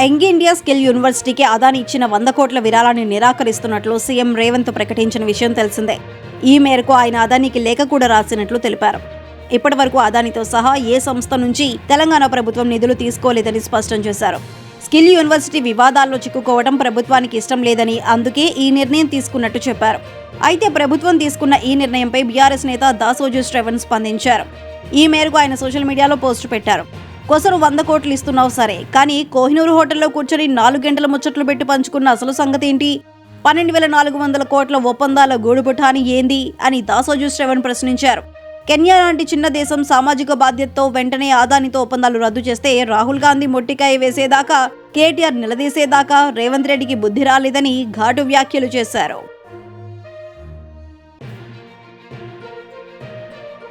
Young India skill యూనివర్సిటీకి అదాని ఇచ్చిన వంద కోట్ల విరాళాన్ని నిరాకరిస్తున్నట్లు సీఎం రేవంత్ ప్రకటించిన విషయం తెలిసిందే. ఈ మేరకు ఆయన అదానికి లేఖ కూడా రాసినట్లు తెలిపారు. ఇప్పటి వరకు అదానితో సహా ఏ సంస్థ నుంచి తెలంగాణ ప్రభుత్వం నిధులు తీసుకోలేదని స్పష్టం చేశారు. స్కిల్ యూనివర్సిటీ వివాదాల్లో చిక్కుకోవడం ప్రభుత్వానికి ఇష్టం లేదని అందుకే ఈ నిర్ణయం తీసుకున్నట్టు చెప్పారు. అయితే ప్రభుత్వం తీసుకున్న ఈ నిర్ణయంపై బీఆర్ఎస్ నేత దాసోజు శ్రవణ్ స్పందించారు. ఈ మేరకు ఆయన సోషల్ మీడియాలో పోస్టు పెట్టారు. కొసరు వంద కోట్లు ఇస్తున్నావు సరే. కానీ కోహినూరు హోటల్లో కూర్చొని నాలుగు గంటల ముచ్చట్లు పెట్టి పంచుకున్న అసలు సంగతి ఏంటి? పన్నెండు వేల నాలుగు వందల కోట్ల ఒప్పందాల గూడుపుఠాని ఏంది? అని దాసోజు శ్రవణ్ ప్రశ్నించారు. కెన్యా లాంటి చిన్న దేశం సామాజిక బాధ్యతతో వెంటనే ఆదానితో ఒప్పందాలు రద్దు చేస్తే రాహుల్ గాంధీ మొట్టికాయ వేసేదాకా కేటీఆర్ నిలదీసేదాకా రేవంత్ రెడ్డికి బుద్ధి రాలేదని ఘాటు వ్యాఖ్యలు చేశారు.